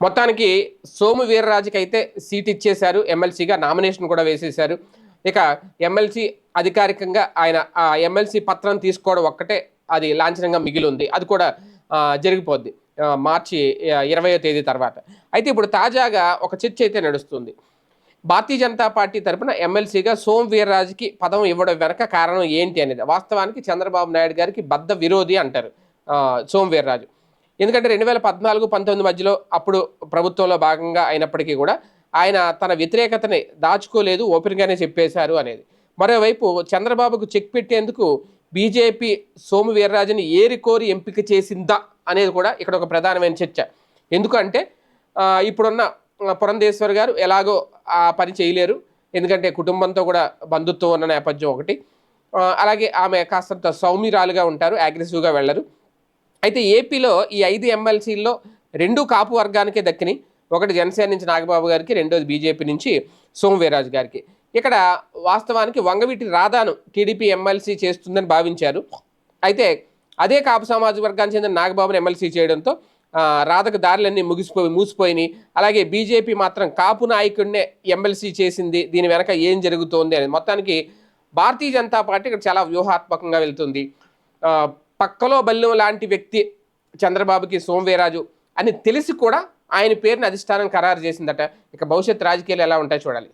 మొత్తానికి సోము వీర్రాజుకి అయితే సీట్ ఇచ్చేశారు. ఎమ్మెల్సీగా నామినేషన్ కూడా వేసేశారు. ఇక ఎమ్మెల్సీ అధికారికంగా ఆయన ఆ ఎమ్మెల్సీ పత్రం తీసుకోవడం ఒక్కటే అది లాంఛనంగా మిగిలి ఉంది అది కూడా జరిగిపోద్ది. మార్చి ఇరవయో తేదీ తర్వాత. అయితే ఇప్పుడు తాజాగా ఒక చర్చ అయితే నడుస్తుంది. భారతీయ జనతా పార్టీ తరపున ఎమ్మెల్సీగా సోమ్ వీర్రాజుకి పదం ఇవ్వడం వెనక కారణం ఏంటి అనేది. వాస్తవానికి చంద్రబాబు నాయుడు గారికి బద్ద విరోధి అంటారు సోమ్ వీర్రాజు. ఎందుకంటే రెండు వేల పద్నాలుగు పంతొమ్మిది మధ్యలో అప్పుడు ప్రభుత్వంలో భాగంగా అయినప్పటికీ కూడా ఆయన తన వ్యతిరేకతని దాచుకోలేదు ఓపెన్గానే చెప్పేశారు అనేది. మరోవైపు చంద్రబాబుకు చెక్ పెట్టేందుకు బీజేపీ సోము వీర్రాజుని ఏరికోరి ఎంపిక చేసిందా అనేది కూడా ఇక్కడ ఒక ప్రధానమైన చర్చ. ఎందుకంటే ఇప్పుడున్న పురంధేశ్వర్ గారు ఎలాగో ఆ పని చేయలేరు. ఎందుకంటే కుటుంబంతో కూడా బంధుత్వం ఉన్న నేపథ్యం ఒకటి. అలాగే ఆమె కాస్తంత సౌమ్యురాలుగా ఉంటారు అగ్రెసివ్గా వెళ్ళరు. అయితే ఏపీలో ఈ ఐదు ఎమ్మెల్సీల్లో రెండు కాపు వర్గానికే దక్కినాయి. ఒకటి జనసేన నుంచి నాగబాబు గారికి రెండోది బీజేపీ నుంచి సోము గారికి. ఇక్కడ వాస్తవానికి వంగవీటి రాధాను టీడీపీ ఎమ్మెల్సీ చేస్తుందని భావించారు. అయితే అదే కాపు సమాజ వర్గానికి చెందిన నాగబాబును ఎమ్మెల్సీ చేయడంతో రాధకు దారులన్నీ ముగిసిపోయి మూసిపోయినాయి. అలాగే బీజేపీ మాత్రం కాపు నాయకుడినే ఎమ్మెల్సీ చేసింది. దీని వెనక ఏం జరుగుతోంది అనేది మొత్తానికి భారతీయ జనతా పార్టీ ఇక్కడ చాలా వ్యూహాత్మకంగా వెళ్తుంది. పక్కలో బల్లం లాంటి వ్యక్తి చంద్రబాబుకి సోమవీరాజు అని తెలిసి కూడా ఆయన పేరుని అధిష్టానం ఖరారు చేసిందట. ఇక భవిష్యత్ రాజకీయాలు ఎలా ఉంటాయో చూడాలి.